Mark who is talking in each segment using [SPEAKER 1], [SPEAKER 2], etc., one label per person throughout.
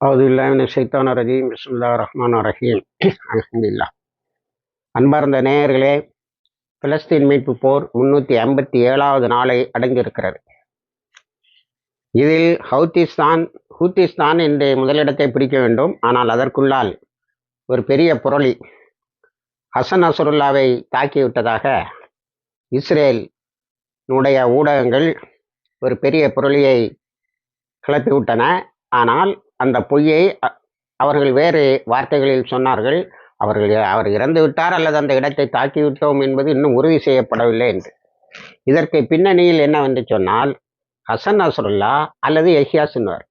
[SPEAKER 1] அவுதுல்லாமின் சைத்தான ரஜீம் பிஸ்மில்லா ரஹ்மான் ரஹீம் அலமதுல்லா அன்பார்ந்த நேயர்களே பிலஸ்தீன் மீட்பு போர் முன்னூற்றி ஐம்பத்தி ஏழாவது நாளை அடங்கியிருக்கிறது. இதில் ஹவுத்திஸ்தான் ஹூத்திஸ்தான் என்று முதலிடத்தை பிடிக்க வேண்டும். ஆனால் அதற்குள்ளால் ஒரு பெரிய புரளி ஹசன் அசருல்லாவை தாக்கிவிட்டதாக இஸ்ரேல் உடைய ஊடகங்கள் ஒரு பெரிய புரளியை கிளப்பிவிட்டன. ஆனால் அந்த பொய்யை அ- அவர்கள் வேறு வார்த்தைகளில் சொன்னார்கள். அவர்கள் அவர் இறந்து விட்டார் அல்லது அந்த இடத்தை தாக்கிவிட்டோம் என்பது இன்னும் உறுதி செய்யப்படவில்லை என்று. இதற்கு பின்னணியில் என்னவென்று சொன்னால் ஹசன் அசருல்லா அல்லது எஹியாசின்வர்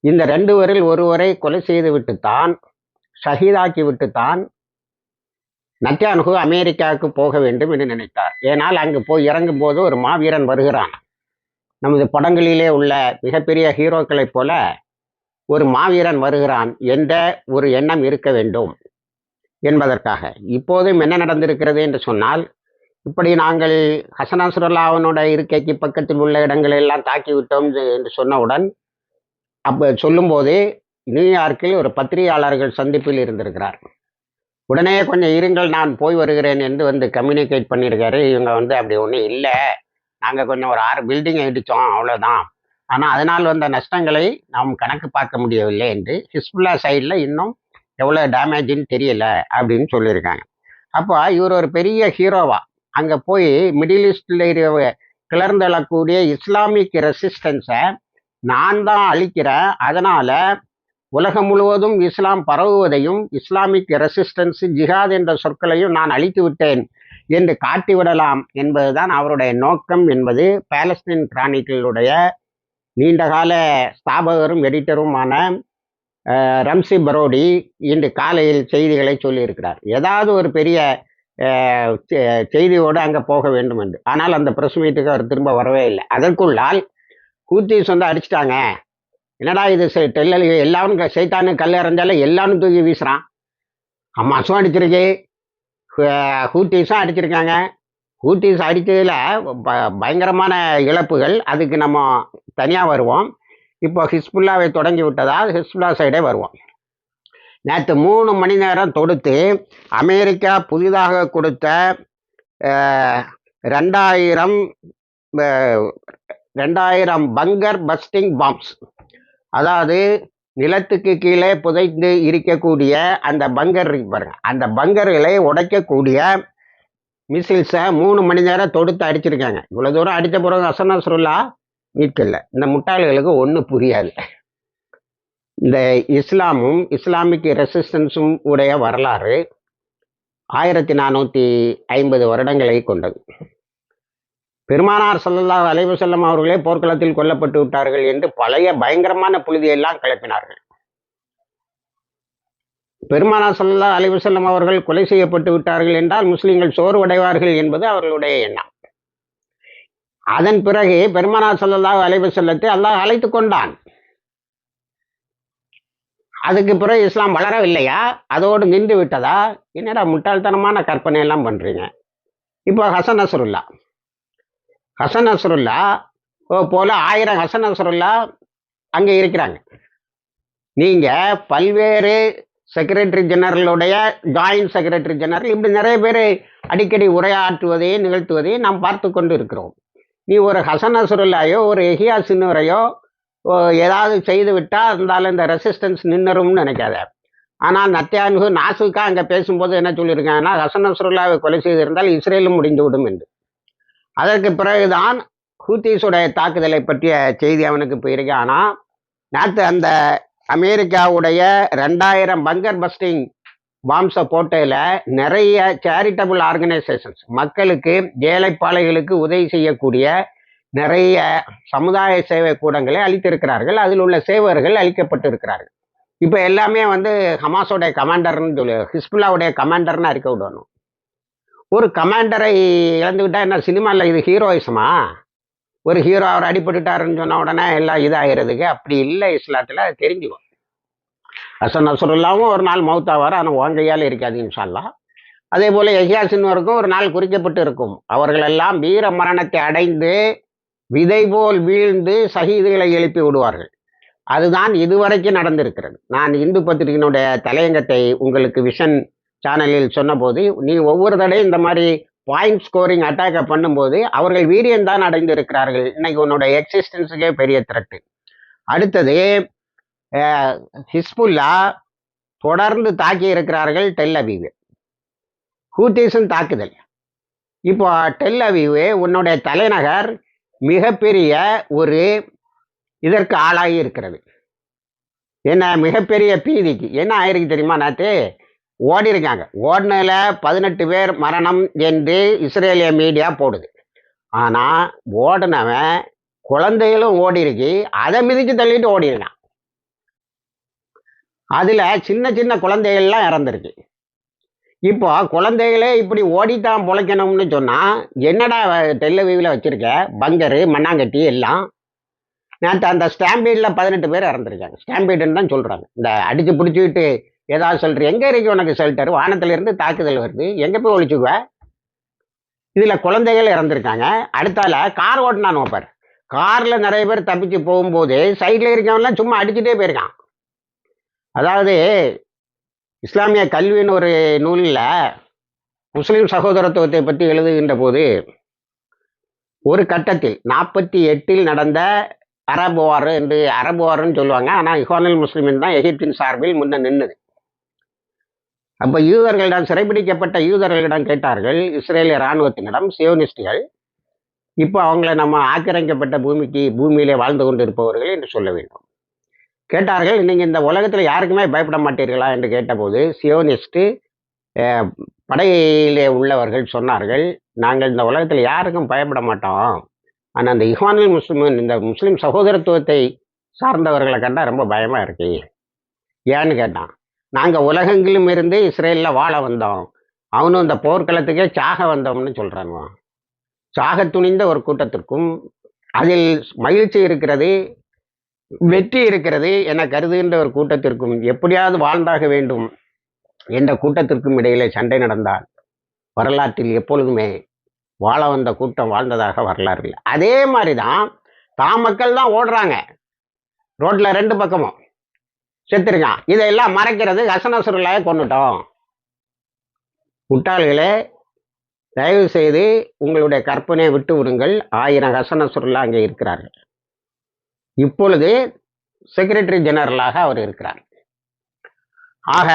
[SPEAKER 1] இந்த ரெண்டு பேரில் ஒருவரை கொலை செய்து விட்டுத்தான் ஷஹீதாக்கி விட்டுத்தான் நத்தியானுகு அமெரிக்காவுக்கு போக வேண்டும் என்று நினைத்தார். ஏனால் அங்கு போய் இறங்கும் போது ஒரு மாவீரன் வருகிறான். நமது படங்களிலே உள்ள மிகப்பெரிய ஹீரோக்களைப் போல ஒரு மாவீரன் வருகிறான் என்ற ஒரு எண்ணம் இருக்க வேண்டும் என்பதற்காக. இப்போதும் என்ன நடந்திருக்கிறது என்று சொன்னால் இப்படி நாங்கள் ஹசனாசுரல்லாவனோட இருக்கைக்கு பக்கத்தில் உள்ள இடங்களை எல்லாம் தாக்கி விட்டோம் என்று- சொன்னவுடன் அப்போ சொல்லும்போது நியூயார்க்கில் ஒரு பத்திரிகையாளர்கள் சந்திப்பில் இருந்திருக்கிறார். உடனே கொஞ்சம் இருங்கள் நான் போய் வருகிறேன் என்று வந்து கம்யூனிகேட் பண்ணியிருக்காரு. இவங்க வந்து அப்படி ஒன்றும் இல்லை. நாங்கள் கொஞ்சம் ஒரு ஆறு பில்டிங் இடித்தோம் அவ்வளோதான் ஆனால் அதனால் வந்த நஷ்டங்களை நாம் கணக்கு பார்க்க முடியவில்லை என்று ஹிஸ்புல்லா சைடில் இன்னும் எவ்வளோ டேமேஜின்னு தெரியல அப்படின்னு சொல்லியிருக்காங்க. அப்போ இவர் ஒரு பெரிய ஹீரோவா. அங்கே போய் மிடில் ஈஸ்டில் கிளர்ந்தெழக்கூடிய இஸ்லாமிக் ரெசிஸ்டன்ஸை நான் தான் அழிக்கிறேன். அதனால் உலகம் முழுவதும் இஸ்லாம் பரவுவதையும் இஸ்லாமிக் ரெசிஸ்டன்ஸ் ஜிஹாத் என்ற சொற்களையும் நான் அழித்து விட்டேன் என்று காட்டிவிடலாம் என்பதுதான் அவருடைய நோக்கம் என்பது பாலஸ்தீன் கிரானிக்கிளுடைய நீண்டகால ஸ்தாபகரும் எடிட்டருமான ரம்சி பரோடி இன்று காலையில் செய்திகளை சொல்லியிருக்கிறார். ஏதாவது ஒரு பெரிய செ- செய்தியோடு அங்கே போக வேண்டும் என்று. ஆனால் அந்த ப்ரெஸ் மீட்டுக்கு அவர் திரும்ப வரவே இல்லை. அதற்குள்ளால் கூத்தீஸ் வந்து அடிச்சிட்டாங்க. என்னடா இது செ- எல்லாரும் சைத்தானு கல் இறஞ்சாலும் எல்லாரும் தூக்கி வீசுகிறான் அம்மாசும் அடிச்சிருக்கு. ஹூ- ஹூத்தீஸும் அடிச்சிருக்காங்க. ஊட்டி அடித்ததில் ப பயங்கரமான இழப்புகள். அதுக்கு நம்ம தனியாக வருவோம். இப்போ ஹிஸ்புல்லாவை தொடங்கி விட்டதால் ஹிஸ்புல்லா சைடே வருவோம். நேற்று மூணு மணி நேரம் தொடுத்து அமெரிக்கா புதிதாக கொடுத்த ரெண்டாயிரம் ரெண்டாயிரம் பங்கர் பஸ்டிங் பாம்ஸ் அதாவது நிலத்துக்கு கீழே புதைந்து இருக்கக்கூடிய அந்த பங்கர் பாருங்கள் பாருங்க. அந்த பங்கர்களை உடைக்கக்கூடிய மிசில்ஸை மூணு மணி நேரம் தொடுத்து அடிச்சிருக்காங்க. இவ்வளோ தூரம் அடித்த பிறகு அசனசுருல்லா மீட்கல. இந்த முட்டாள்களுக்கு ஒன்றும் புரியாது. இந்த இஸ்லாமும் இஸ்லாமிக் ரெசிஸ்டன்ஸும் உடைய வரலாறு ஆயிரத்தி நானூற்றி ஐம்பது வருடங்களை கொண்டது. பெருமானார் சல்லல்லா அலைவசல்லம் அவர்களே போர்க்களத்தில் கொல்லப்பட்டு விட்டார்கள் என்று பழைய பயங்கரமான புழுதியெல்லாம் கிளப்பினார்கள். பெருமானா ஸல்லல்லாஹு அலிவசல்லம் அவர்கள் கொலை செய்யப்பட்டு விட்டார்கள் என்றால் முஸ்லிம்கள் சோர்வடைவார்கள் என்பது அவர்களுடைய எண்ணம். அதன் பிறகு பெருமானா ஸல்லல்லாஹு அலைஹி அல்லாஹ் அழைத்து கொண்டான். அதுக்கு பிறகு இஸ்லாம் வளரவில்லையா? அதோடு நின்று விட்டதா? என்னடா முட்டாள்தனமான கற்பனை எல்லாம் பண்றீங்க? இப்போ ஹசன் அசருல்லா ஹசன் அசருல்லா ஓ போல ஆயிரம் ஹசன் அசருல்லா அங்கே இருக்கிறாங்க. நீங்க பல்வேறு செக்ரட்டரி ஜெனரலுடைய ஜாயின்ட் செக்ரட்டரி ஜெனரல் இப்படி நிறைய பேர் அடிக்கடி உரையாற்றுவதையே நிகழ்த்துவதையே நாம் பார்த்து கொண்டு இருக்கிறோம் நீ ஒரு ஹசன் நசருல்லாயோ ஒரு எஹியா சின்னவரையோ ஓ, ஏதாவது செய்து விட்டால் இருந்தாலும் இந்த ரெசிஸ்டன்ஸ் நின்றுரும்னு நினைக்காத. ஆனால் நத்தியான்கு நாசுக்கா அங்கே பேசும்போது என்ன சொல்லியிருக்காங்கன்னா ஹசன் நசருல்லாவை கொலை செய்திருந்தால் இஸ்ரேலும் முடிந்து விடும் என்று. அதற்கு பிறகுதான் ஹூத்தீஸுடைய தாக்குதலை பற்றிய செய்தி அவனுக்கு போயிருக்கு. ஆனால் நேற்று அந்த அமெரிக்காவுடைய ரெண்டாயிரம் பங்கர் பஸ்டிங் வாம்ச போட்டையில் நிறைய சேரிட்டபிள் ஆர்கனைசேஷன்ஸ் மக்களுக்கு ஏழைப்பாளைகளுக்கு உதவி செய்யக்கூடிய நிறைய சமுதாய சேவை கூடங்களை அளித்திருக்கிறார்கள். அதில் உள்ள சேவர்கள் அளிக்கப்பட்டு இருக்கிறார்கள் இப்போ எல்லாமே வந்து ஹமாஸோடைய கமாண்டர்னு சொல்லி ஹிஸ்புல்லாவுடைய கமாண்டர்னு அறிக்கை விடணும். ஒரு கமாண்டரை இழந்துக்கிட்டா என்ன சினிமாவில் இது ஹீரோயிசமா? ஒரு ஹீரோ அவர் அடிபட்டுட்டாருன்னு சொன்ன உடனே எல்லாம் இதாகிறதுக்கு அப்படி இல்லை இஸ்லாத்தில் அது தெரிஞ்சுக்கும். ஹசன் அசுரல்லாவும் ஒரு நாள் மௌத்தாவார். ஆனால் ஓங்கையால் இருக்காது இன்ஷால்லா. அதே போல் எஹியாசின்வருக்கும் ஒரு நாள் குறிக்கப்பட்டு இருக்கும். அவர்களெல்லாம் வீர மரணத்தை அடைந்து விதை போல் வீழ்ந்து சஹீதுகளை எழுப்பி விடுவார்கள். அதுதான் இதுவரைக்கும் நடந்திருக்கிறது. நான் இந்து பத்திரிகையினுடைய தலையங்கத்தை உங்களுக்கு விஷன் சேனலில் சொன்னபோது நீ ஒவ்வொரு தடையும் இந்த மாதிரி பாயிண்ட் ஸ்கோரிங் அட்டாக்கை பண்ணும்போது அவர்கள் வீரியம்தான் அடைந்து அடைந்திருக்கிறார்கள். இன்னைக்கு உன்னோட எக்ஸிஸ்டன்ஸுக்கே பெரிய த்ரெட்டு அடுத்தது ஹிஸ்புல்லா தொடர்ந்து தாக்கி இருக்கிறார்கள் டெல் அவீவு ஹூத்தீஸும் தாக்குதல். இப்போ டெல் அபீவு உன்னுடைய தலைநகர் மிகப்பெரிய ஒரு இதற்கு ஆளாகி இருக்கிறது. என்ன மிகப்பெரிய பீதிக்கு. என்ன ஆயிருக்கு தெரியுமா நேற்று ஓடி இருக்காங்க ஓடினதுல பதினெட்டு பேர் மரணம் என்று இஸ்ரேலிய மீடியா போடுது. ஆனால் ஓடினவன் குழந்தைகளும் ஓடி இருக்கு அதை மிதிச்சு தள்ளிட்டு ஓடி அதில் சின்ன சின்ன குழந்தைகள்லாம் இறந்துருக்கு. இப்போ குழந்தைகளே இப்படி ஓடித்தான் பொழைக்கணும்னு சொன்னால் என்னடா டெல்லவியில் வச்சிருக்க? பங்கரு மண்ணாங்கட்டி எல்லாம். நேற்று அந்த ஸ்டாம்பீடில் பதினெட்டு பேர் இறந்துருக்காங்க. ஸ்டாம்பீடுன்னு தான் சொல்கிறாங்க இந்த அடித்து பிடிச்சிக்கிட்டு ஏதாவது சொல்கிற எங்கே இருக்கு உனக்கு ஷெல்டர் வானத்திலிருந்து தாக்குதல் வருது. எங்கே போய் ஒழிச்சுக்குவ? இதில் குழந்தைகள் இறந்துருக்காங்க. அடுத்தால கார் ஓட்டினான் பார். காரில் நிறைய பேர் தப்பிச்சு போகும்போது சைடில் இருக்கவன்லாம் சும்மா அடிச்சுட்டே போயிருக்கான். அதாவது இஸ்லாமிய கல்வின்னு ஒரு நூலில் முஸ்லீம் சகோதரத்துவத்தை பற்றி எழுதுகின்ற போது ஒரு கட்டத்தில் நாற்பத்தி எட்டில் நடந்த அரபு வார் என்று அரபு வார்னு சொல்லுவாங்க ஆனால் இஹ்வானுல் முஸ்லிமின் தான் எகிப்தின் சார்பில் முன்ன நின்றுது அப்போ யூதர்களிடம் சிறைபிடிக்கப்பட்ட யூதர்களிடம் கேட்டார்கள் இஸ்ரேலிய இராணுவத்தினிடம் சியோனிஸ்டுகள் இப்போ அவங்கள நம்ம ஆக்கிரமிக்கப்பட்ட பூமிக்கு பூமியிலே வாழ்ந்து கொண்டு இருப்பவர்கள் என்று சொல்ல வேண்டும். கேட்டார்கள் நீங்கள் இந்த உலகத்தில் யாருக்குமே பயப்பட மாட்டீர்களா? என்று கேட்டபோது சியோனிஸ்ட்டு படையிலே உள்ளவர்கள் சொன்னார்கள் நாங்கள் இந்த உலகத்தில் யாருக்கும் பயப்பட மாட்டோம். ஆனால் அந்த இஹ்வானுல் முஸ்லிமின் இந்த முஸ்லீம் சகோதரத்துவத்தை சார்ந்தவர்களை கண்டால் ரொம்ப பயமாக இருக்கு. ஏன்னு கேட்டான். நாங்கள் உலகெங்கிலும் இருந்து இஸ்ரேலில் வாழ வந்தோம். அவனும் இந்த போர்க்களத்துக்கே சாக வந்தோம்னு சொல்கிறாங்க சாக துணிந்த ஒரு கூட்டத்திற்கும் அதில் மகிழ்ச்சி இருக்கிறது வெற்றி இருக்கிறது என கருதுகின்ற ஒரு கூட்டத்திற்கும் எப்படியாவது வாழ்ந்தாக வேண்டும் என்ற கூட்டத்திற்கும் இடையிலே சண்டை நடந்தால் வரலாற்றில் எப்பொழுதுமே வாழ வந்த கூட்டம் வாழ்ந்ததாக வரலாறு இல்லை. அதே மாதிரி தான் தான் மக்கள் தான் ஓடுறாங்க. ரோட்ல ரெண்டு பக்கமும். செத்துருக்கான். இதையெல்லாம் மறைக்கிறது ஹசனசுருலாய கொண்டுட்டோம் முட்டாள்களே தயவு செய்து உங்களுடைய கற்பனையை விட்டு விடுங்கள். ஆயிரம் ஹசனசுருல்லா அங்கே இருக்கிறார்கள். இப்பொழுது செக்ரட்டரி ஜெனரலாக அவர் இருக்கிறார். ஆக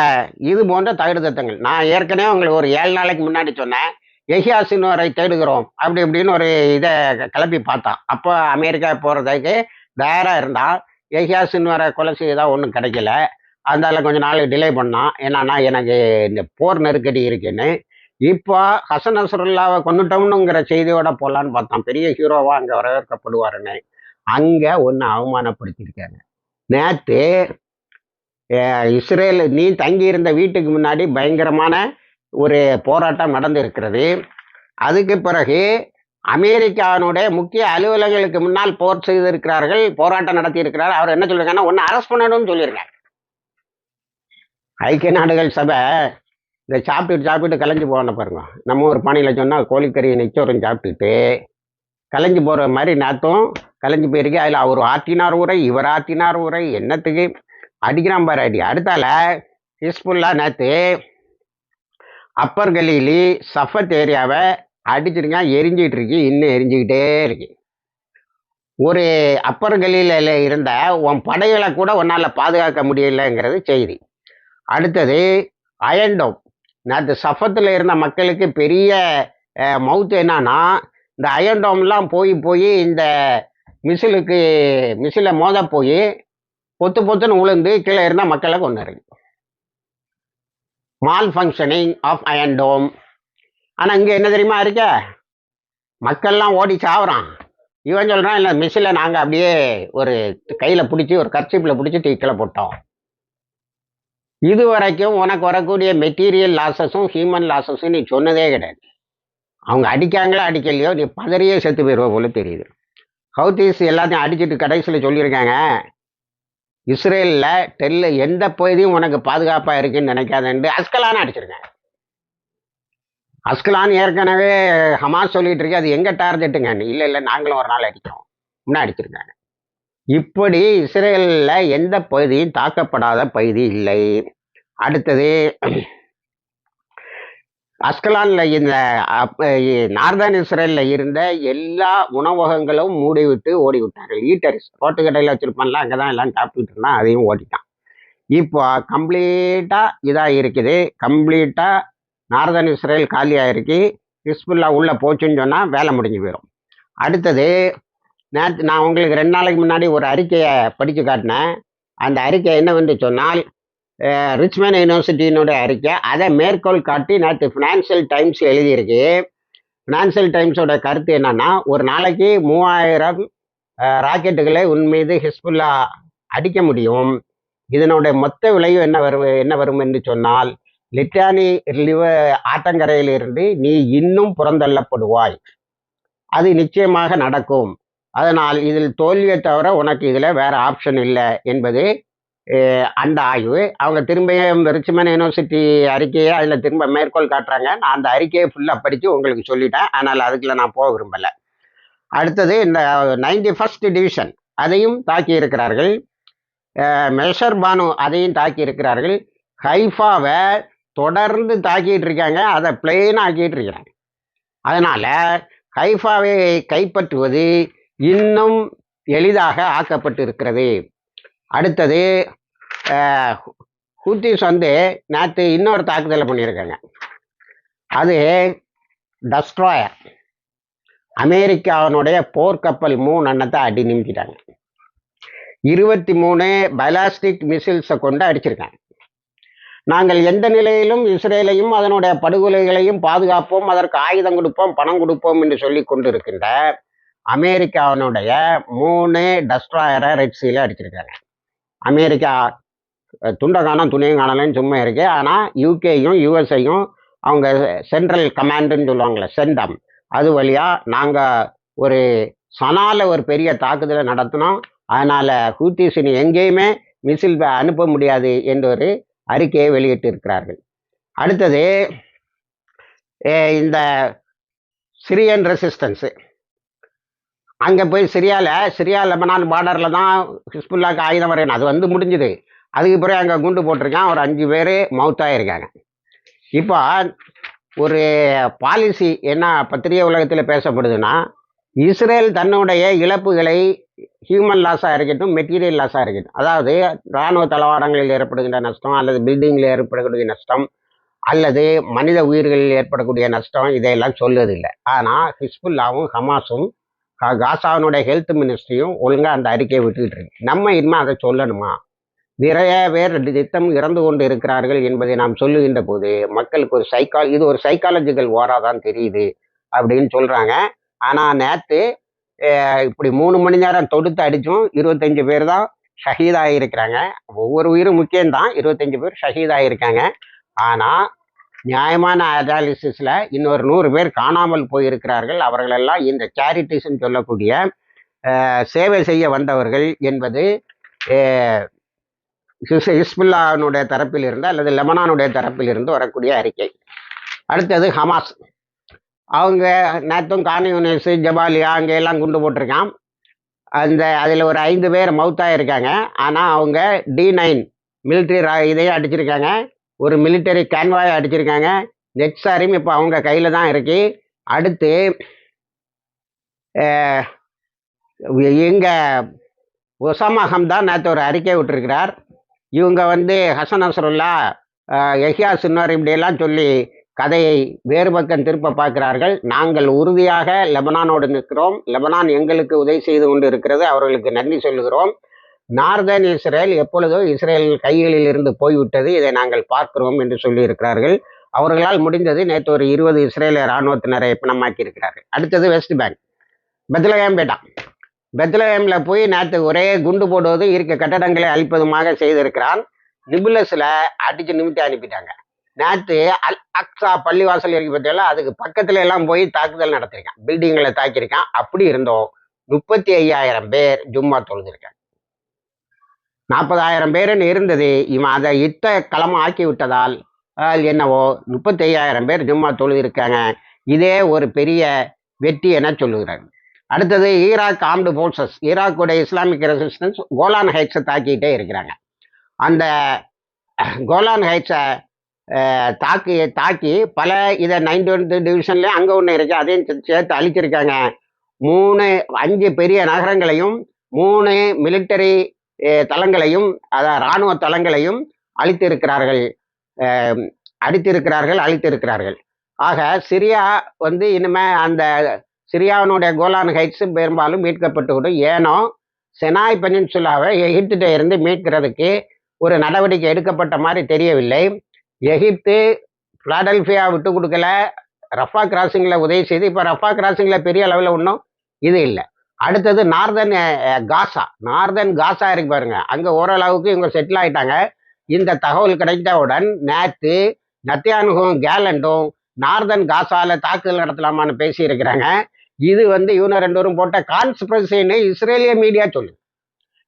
[SPEAKER 1] இது போன்ற தகுதித்தங்கள் நான் ஏற்கனவே உங்களுக்கு ஒரு ஏழு நாளைக்கு முன்னாடி சொன்னேன். எஹியாசின்வரை தேடுகிறோம் அப்படி இப்படின்னு ஒரு இதை கிளப்பி பார்த்தான். அப்போ அமெரிக்கா போகிறதுக்கு தயாராக இருந்தால் எஹியாசின்வரை கொலை செய்தா ஒன்றும் கிடைக்கல. அதனால கொஞ்சம் நாள் டிலே பண்ணான். என்னன்னா எனக்கு இந்த போர் நெருக்கடி இருக்குன்னு. இப்போ ஹசன் நசருல்லாவை கொண்டுட்டோம்னுங்கிற செய்தியோட போகலான்னு பார்த்தான். பெரிய ஹீரோவாக அங்கே வரவேற்கப்படுவாருன்னு. அங்கே ஒன்று அவமானப்படுத்தியிருக்காங்க. நேற்று இஸ்ரேல் நீ தங்கி இருந்த வீட்டுக்கு முன்னாடி பயங்கரமான ஒரு போராட்டம் நடந்து இருக்கிறது அதுக்கு பிறகு அமெரிக்காவினுடைய முக்கிய அலுவலகங்களுக்கு முன்னால் போர் செய்திருக்கிறார்கள் போராட்டம் நடத்தி இருக்கிறார் அவர் என்ன சொல்லியிருக்காங்கன்னா ஒன்று அரெஸ்ட் பண்ணணும்னு சொல்லியிருக்காங்க ஐக்கிய நாடுகள் சபை இந்த சாப்பிட்டுட்டு சாப்பிட்டு கலைஞ்சு போன பாருங்க. நம்ம ஒரு பானையில் சொன்னால் கோழிக்கறி நெச்சோரம் சாப்பிட்டுட்டு கலைஞ்சு போகிற மாதிரி நாத்தும் கலைஞ்சு போயிருக்கு அதில் அவர் ஆற்றினார் உரை இவர் ஆற்றினார் உரை என்னத்துக்கு? அடிக்கிறான் பாரு அடி. அடுத்தால ஹிஸ்புல்லா நேற்று அப்பர் கலியிலி சஃபத் ஏரியாவை அடிச்சிருங்க எரிஞ்சிட்டு இருக்கு இன்னும் எரிஞ்சுக்கிட்டே இருக்கு. ஒரு அப்பர் கலீலில் இருந்த உன் படைகளை கூட உன்னால் பாதுகாக்க முடியலைங்கிறது செய்தி. அடுத்தது அயண்டோம் நேற்று சஃபத்தில் இருந்த மக்களுக்கு பெரிய மவுத்து என்னன்னா இந்த அயன்டோம்லாம் போய் போய் இந்த மிசிலுக்கு மிசிலை மோத போய் பொத்து பொத்துன்னு உளுந்து கீழே இருந்தால் மக்களை கொண்டு மால் ஃபங்க்ஷனிங் ஆஃப் அயன்டோம் ஆனால் இங்கே என்ன தெரியுமா இருக்க? மக்கள்லாம் ஓடி சாவுறான். இவன் சொல்கிறான் இல்லை மிஷில் நாங்கள் அப்படியே ஒரு கையில் பிடிச்சி ஒரு கர்ச்சிப்பில் பிடிச்சி தீக்கில் போட்டோம். இது வரைக்கும் உனக்கு வரக்கூடிய மெட்டீரியல் லாஸஸும் ஹியூமன் லாஸஸும் நீ சொன்னதே கிடையாது. அவங்க அடிக்காங்களோ அடிக்கலையோ நீ பதறியே செத்து போயிடுவ போல தெரியுது. ஹவுத்தீஸ் எல்லாத்தையும் அடிச்சுட்டு கடைசியில் சொல்லியிருக்காங்க இஸ்ரேலில் டெல்ல எந்த பகுதியும் உனக்கு பாதுகாப்பாக இருக்குன்னு நினைக்காதேன்ட்டு அஸ்கலான்னு அடிச்சிருக்காங்க. அஸ்கலான் ஏற்கனவே ஹமாஸ் சொல்லிட்டு இருக்கு அது எங்க டார்கெட்டுங்க? இல்லை இல்லை நாங்களும் ஒரு நாள் அடிக்கிறோம். முன்னாடி அடிச்சிருக்காங்க. இப்படி இஸ்ரேலில் எந்த பகுதியும் தாக்கப்படாத பகுதி இல்லை. அடுத்தது அஸ்கலானில் இந்த நார்தன் இஸ்ரேலில் இருந்த எல்லா உணவகங்களும் மூடிவிட்டு ஓடி விட்டார்கள் ஈட்டர்ஸ் ரோட்டு கடையில் வச்சுருப்பான்ல அங்கே தான் எல்லாம் சாப்பிட்டுட்டு இருந்தான் அதையும் ஓடிட்டான் இப்போ கம்ப்ளீட்டாக இதாக இருக்குது. கம்ப்ளீட்டாக நார்தன் இஸ்ரேல் காலியாக இருக்கு ஹிஸ்புல்லா உள்ளே போச்சுன்னு சொன்னால் வேலை முடிஞ்சு போயிடும் அடுத்தது நேற்று நான் உங்களுக்கு ரெண்டு நாளைக்கு முன்னாடி ஒரு அறிக்கையை படித்து காட்டினேன். அந்த அறிக்கை என்னவென்று சொன்னால் ரிச்மேன் யூனிவர்சிட்டியினுடைய அறிக்கை அதை மேற்கோள் காட்டி நேற்று ஃபினான்சியல் டைம்ஸ் எழுதியிருக்கு. ஃபினான்சியல் டைம்ஸோட கருத்து என்னன்னா ஒரு நாளைக்கு மூவாயிரம் ராக்கெட்டுகளை உன் மீது ஹிஸ்புல்லா அடிக்க முடியும். இதனுடைய மொத்த விளைவு என்ன வரும் என்ன வரும் என்று சொன்னால் லிட்டானி லிவ ஆட்டங்கரையிலிருந்து நீ இன்னும் புறந்தள்ளப்படுவாய். அது நிச்சயமாக நடக்கும். அதனால் இதில் தோல்வியை தவிர உனக்கு இதில் வேற ஆப்ஷன் இல்லை என்பது அந்த ஆய்வு. அவங்க திரும்ப ரிச்மன் யூனிவர்சிட்டி அறிக்கையை அதில் திரும்ப மேற்கோள் காட்டுறாங்க. நான் அந்த அறிக்கையை ஃபுல்லாக படித்து உங்களுக்கு சொல்லிட்டேன். ஆனால் அதுக்குள்ள நான் போக விரும்பலை. அடுத்தது இந்த நைன்டி ஃபஸ்ட் டிவிஷன் அதையும் தாக்கி இருக்கிறார்கள். மெஷர் பானு அதையும் தாக்கி இருக்கிறார்கள். ஹைஃபாவை தொடர்ந்து தாக்கிட்டு இருக்காங்க. அதை பிளெயின் ஆக்கிட்டு இருக்கிறாங்க. அதனால் ஹைஃபாவை கைப்பற்றுவது இன்னும் எளிதாக ஆக்கப்பட்டு இருக்கிறது. அடுத்தது ஹூத்திஸ் வந்து நேற்று இன்னொரு தாக்குதலை பண்ணியிருக்காங்க அது டஸ்ட்ராயர் அமெரிக்காவினுடைய போர்க்கப்பல் மூணு அண்ணத்தை அடி நிமிச்சிட்டாங்க இருபத்தி மூணு பலாஸ்டிக் மிசில்ஸை கொண்டு அடிச்சிருக்காங்க. நாங்கள் எந்த நிலையிலும் இஸ்ரேலையும் அதனுடைய படுகொலைகளையும் பாதுகாப்போம் அதற்கு ஆயுதம் கொடுப்போம் பணம் கொடுப்போம் என்று சொல்லி கொண்டிருக்கின்ற அமெரிக்காவினுடைய மூணு டஸ்ட்ராயரை ரெட்சியில் அடிச்சிருக்காங்க. அமெரிக்கா துண்டகானம் துண்டை துணியும் காணலன்னு சும்மா இருக்குது ஆனால் யூகேயும் யூஎஸ்ஐயும் அவங்க சென்ட்ரல் கமாண்டுன்னு சொல்லுவாங்கள்ல சென்டம் அது வழியாக நாங்கள் ஒரு சனால ஒரு பெரிய தாக்குதலை நடத்தினோம். அதனால் ஹூத்திஸின் எங்கேயுமே மிசில் அனுப்ப முடியாது என்று ஒரு அறிக்கையை வெளியிட்டு இருக்கிறார்கள் அடுத்தது இந்த சிரியன் ரெசிஸ்டன்ஸு அங்கே போய் சிரியாவில் சிரியா லெபனான் பார்டரில் தான் ஹிஸ்புல்லாக்கு ஆயுதம் வரையணும். அது வந்து முடிஞ்சுது. அதுக்கு பிறகு அங்கே குண்டு போட்டிருக்கான். ஒரு அஞ்சு பேர் மவுத்தாயிருக்காங்க இப்போ ஒரு பாலிசி என்ன பத்திரிகை உலகத்தில் பேசப்படுதுன்னா இஸ்ரேல் தன்னுடைய இழப்புகளை ஹியூமன் லாஸாக இருக்கட்டும் மெட்டீரியல் லாஸாக இருக்கட்டும். அதாவது இராணுவ தளவாடங்களில் ஏற்படுகின்ற நஷ்டம் அல்லது பில்டிங்கில் ஏற்படக்கூடிய நஷ்டம் அல்லது மனித உயிர்களில் ஏற்படக்கூடிய நஷ்டம் இதையெல்லாம் சொல்வதில்லை. ஆனால் ஹிஸ்புல்லாவும் ஹமாஸும் காசாவினுடைய ஹெல்த் மினிஸ்ட்ரியும் ஒழுங்காக அந்த அறிக்கையை விட்டுக்கிட்டு இருக்கு. நம்ம இனிமே அதை சொல்லணுமா? நிறைய பேர் திட்டம் இறந்து கொண்டு இருக்கிறார்கள் என்பதை நாம் சொல்லுகின்ற போது மக்களுக்கு ஒரு சைக்கால் இது ஒரு சைக்காலஜிக்கல் ஓராதான் தெரியுது அப்படின்னு சொல்கிறாங்க ஆனால் நேற்று இப்படி மூணு மணி நேரம் தொடுத்து அடித்தும் இருபத்தஞ்சு பேர் தான் ஷஹீதாக இருக்கிறாங்க ஒவ்வொரு உயிரும் முக்கியம்தான். இருபத்தஞ்சு பேர் ஷஹீதாக இருக்காங்க ஆனால் நியாயமான அனாலிசிஸில் இன்னொரு நூறு பேர் காணாமல் போயிருக்கிறார்கள். அவர்களெல்லாம் இந்த சேரிட்டிஸ்ன்னு சொல்லக்கூடிய சேவை செய்ய வந்தவர்கள் என்பது அஹ், ஹிஸ்புல்லானுடைய தரப்பில் இருந்து அல்லது லெமனானுடைய தரப்பில் இருந்து வரக்கூடிய அறிக்கை. அடுத்தது ஹமாஸ். அவங்க நேற்றும் கானியூனிஸ் ஜபாலியா அங்கே எல்லாம் குண்டு போட்டிருக்கான். அந்த அதில் ஒரு ஐந்து பேர் மவுத்தாக இருக்காங்க ஆனால் அவங்க டி நைன் மிலிட்ரி இதையும் அடிச்சிருக்காங்க. ஒரு மிலிட்டரி கேன்வாயை அடிச்சிருக்காங்க. நெக்ஸாரியும் இப்போ அவங்க கையில் தான் இருக்கு. அடுத்து எங்கள் ஒசாமா ஹம்தான் நேற்று ஒரு அறிக்கை விட்டுருக்கிறார். இவங்க வந்து ஹசன் அசருல்லா எஹியா சின்னர் இப்படியெல்லாம் சொல்லி கதையை வேறு பக்கம் திருப்ப பார்க்கிறார்கள். நாங்கள் உறுதியாக லெபனானோடு நிற்கிறோம். லெபனான் எங்களுக்கு உதவி செய்து கொண்டு இருக்கிறது. அவர்களுக்கு நன்றி சொல்லுகிறோம். நார்தன் இஸ்ரேல் எப்பொழுதோ இஸ்ரேல் கைகளில் இருந்து போய்விட்டது. இதை நாங்கள் பார்க்கிறோம் என்று சொல்லி இருக்கிறார்கள் அவர்களால் முடிந்தது நேற்று ஒரு இருபது இஸ்ரேலிய இராணுவத்தினரை பிணமாக்கி இருக்கிறார்கள் அடுத்தது வெஸ்ட் பேங்க் பெத்லகேம் பேட்டா. பெத்லகேம்ல போய் நேற்று ஒரே குண்டு போடுவது இருக்க கட்டடங்களை அழிப்பதுமாக செய்திருக்கிறான். நிபுலஸ்ல அடிச்சு நிமித்தி அனுப்பிட்டாங்க. நேற்று அல் அக்ஸா பள்ளிவாசல் இருக்கு பற்றியெல்லாம் அதுக்கு பக்கத்துல எல்லாம் போய் தாக்குதல் நடத்திருக்கான் பில்டிங்களை தாக்கியிருக்கான். அப்படி இருந்தோம். முப்பத்தி ஐயாயிரம் பேர் ஜும்மா தொழுதிருக்காங்க. நாற்பதாயிரம் பேருன்னு இருந்தது. இவன் அதை இத்த களம் ஆக்கி விட்டதால் என்னவோ முப்பத்தி ஐயாயிரம் பேர் ஜும்மா தொழுதிருக்காங்க இதே ஒரு பெரிய வெற்றி என சொல்லுகிறாங்க அடுத்தது ஈராக் ஆர்ம்டு ஃபோர்ஸஸ் ஈராக்குடைய இஸ்லாமிக் ரெசிஸ்டன்ஸ் கோலான் ஹைட்ஸை தாக்கிட்டே இருக்கிறாங்க. அந்த கோலான் ஹைட்ஸை தாக்கி தாக்கி பல இதை நைன்டி ஒன் டிவிஷன்ல அங்கே ஒன்று இருக்கு. அதையும் சேர்த்து அழிச்சிருக்காங்க. மூணு அஞ்சு பெரிய நகரங்களையும் மூணு மிலிட்டரி தளங்களையும் அதாவது இராணுவ தளங்களையும் அழித்திருக்கிறார்கள். அடித்திருக்கிறார்கள் அழித்திருக்கிறார்கள். ஆக சிரியா வந்து இனிமே அந்த சிரியாவினுடைய கோலான் ஹைட்ஸும் பெரும்பாலும் மீட்கப்பட்டுவிடும். ஏனோ செனாய் பெனின்சுலாவை எகிப்திட்ட இருந்து மீட்கிறதுக்கு ஒரு நடவடிக்கை எடுக்கப்பட்ட மாதிரி தெரியவில்லை. எகிப்து பிளாடல்ஃபியா விட்டு கொடுக்கல. ரஃபா கிராசிங்கில் உதவி செய்து இப்போ ரஃபா கிராசிங்கில் பெரிய அளவில் ஒன்றும் இது இல்லை. அடுத்தது நார்தன் காசா நார்தன் காசா இருக்கு பாருங்க. அங்கே ஓரளவுக்கு இவங்க செட்டில் ஆயிட்டாங்க. இந்த தகவல் கிடைத்தவுடன் நேற்று நத்தியானுகும் கேலண்டும் நார்தன் காசால தாக்குதல் நடத்தலாமான்னு பேசியிருக்கிறாங்க. இது வந்து இவனை ரெண்டு பேரும் போட்ட கான்ஸ்பிரசின்னு இஸ்ரேலிய மீடியா சொல்லுது.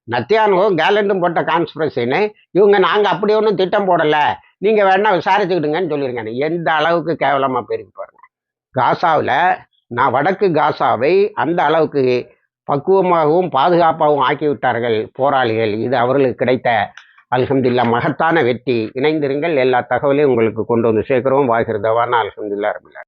[SPEAKER 1] நத்தியானுகும் கேலண்டும் போட்ட கான்ஸ்பிரசின்னு இவங்க நாங்கள் அப்படி ஒன்றும் திட்டம் போடலை. நீங்கள் வேணா விசாரிச்சுக்கிடுங்கன்னு சொல்லியிருக்காங்க. எந்த அளவுக்கு கேவலமாக போயிருக்கு பாருங்க. காசாவில் நான் வடக்கு காசாவை அந்த அளவுக்கு பக்குவமாகவும் பாதுகாப்பாகவும் ஆக்கிவிட்டார்கள் போராளிகள். இது அவர்களுக்கு கிடைத்த அல்ஹம்துலில்லா மகத்தான வெற்றி. இணைந்திருங்கள். எல்லா தகவலையும் உங்களுக்கு கொண்டு வந்து சேர்க்கிறோம். வாகிருதவான அல்ஹம்துலில்லா ரபில்லா